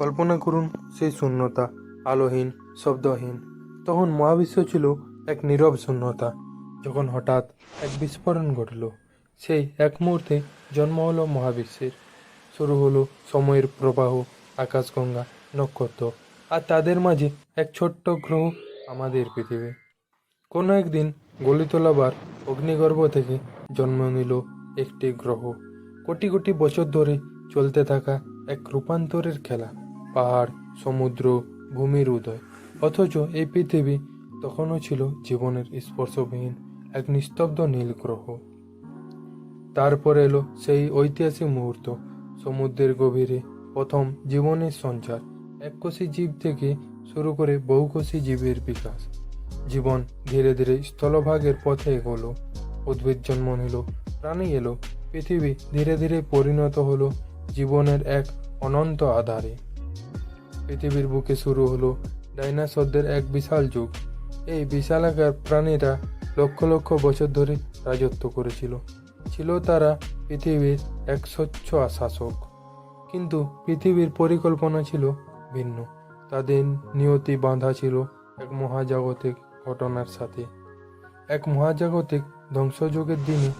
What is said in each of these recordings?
কল্পনা করুন সেই শূন্যতা, আলোহীন, শব্দহীন। তখন মহাবিশ্ব ছিল এক নীরব শূন্যতা। যখন হঠাৎ এক বিস্ফোরণ ঘটল, সেই এক মুহূর্তে জন্ম হলো মহাবিশ্বের। শুরু হলো সময়ের প্রবাহ আকাশগঙ্গা নক্ষত্র, আর তাদের মাঝে এক ছোট্ট গ্রহ আমাদের পৃথিবী। কোনো একদিন গলিতলাবার অগ্নিগর্ভ থেকে জন্ম নিল একটি গ্রহ। কোটি কোটি বছর ধরে চলতে থাকা এক রূপান্তরের খেলা। পাহাড়, সমুদ্র, ভূমির উদয়। অথচ এই পৃথিবী তখনও ছিল জীবনের স্পর্শবিহীন এক নিস্তব্ধ নীল গ্রহ তারপর এলো সেই ঐতিহাসিক মুহূর্ত, সমুদ্রের গভীরে প্রথম জীবনের সঞ্চার, এককোষী জীব থেকে শুরু করে বহুকোষী জীবের বিকাশ। জীবন ধীরে ধীরে স্থলভাগের পথে এগোলো, উদ্ভিদ জন্ম নিল, প্রাণী এলো, পৃথিবী ধীরে ধীরে পরিণত হলো জীবনের এক অনন্ত আধারে। পৃথিবীর বুকে শুরু হলো ডাইনোসরদের এক বিশাল যুগ। এই বিশালাকার প্রাণীরা লক্ষ লক্ষ বছর ধরে রাজত্ব করেছিল। ছিল তারা পৃথিবীর এক স্বচ্ছ শাসক। কিন্তু পৃথিবীর পরিকল্পনা ছিল ভিন্ন। তাদের নিয়তি বাঁধা ছিল এক মহাজাগতিক ঘটনার সাথে। এক মহাজাগতিক ধ্বংসযুগের দিনে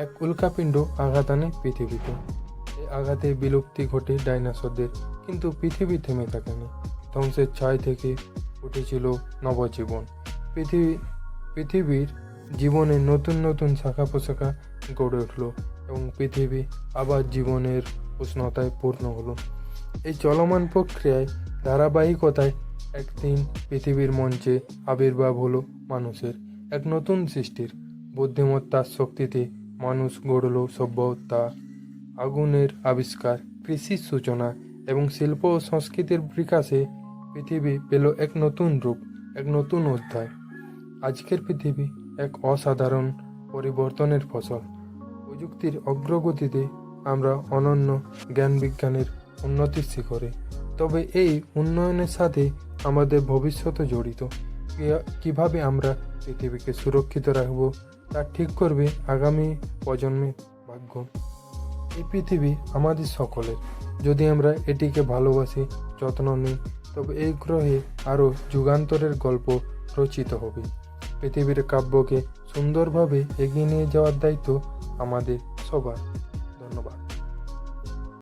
এক উল্কাপিণ্ড আঘাত আনে পৃথিবীতে আঘাতে বিলুপ্তি ঘটে ডাইনোসরদের, কিন্তু পৃথিবী থেমে থাকেনি। ধ্বংসের ছাই থেকে উঠেছিল নবজীবন। পৃথিবী পৃথিবীর জীবনে নতুন নতুন শাখা পোশাখা গড়ে উঠল এবং পৃথিবী আবার জীবনের উষ্ণতায় পূর্ণ হলো। এই চলমান প্রক্রিয়ায় ধারাবাহিকতায় একদিন পৃথিবীর মঞ্চে আবির্ভাব হলো মানুষের, এক নতুন সৃষ্টির। বুদ্ধিমত্তার শক্তিতে মানুষ গড়ল সভ্যতা। আগুনের আবিষ্কার কৃষির সূচনা এবং শিল্প ও সংস্কৃতির বিকাশে পৃথিবী পেল এক নতুন রূপ, এক নতুন অধ্যায়। আজকের পৃথিবী এক অসাধারণ পরিবর্তনের ফসল। প্রযুক্তির অগ্রগতিতে আমরা অনন্য জ্ঞান বিজ্ঞানের উন্নতির শিখরে। তবে এই উন্নয়নের সাথে আমাদের ভবিষ্যৎ জড়িত। কীভাবে আমরা পৃথিবীকে সুরক্ষিত রাখব তা ঠিক করবে আগামী প্রজন্মের ভাগ্য। এই পৃথিবী আমাদের সকলের। যদি আমরা এটিকে ভালোবাসি, যত্ন নিই, তবে এই গ্রহে আরও যুগান্তরের গল্প রচিত হবে। পৃথিবীর কাব্যকে সুন্দরভাবে এগিয়ে নিয়ে যাওয়ার দায়িত্ব আমাদের সবার। ধন্যবাদ।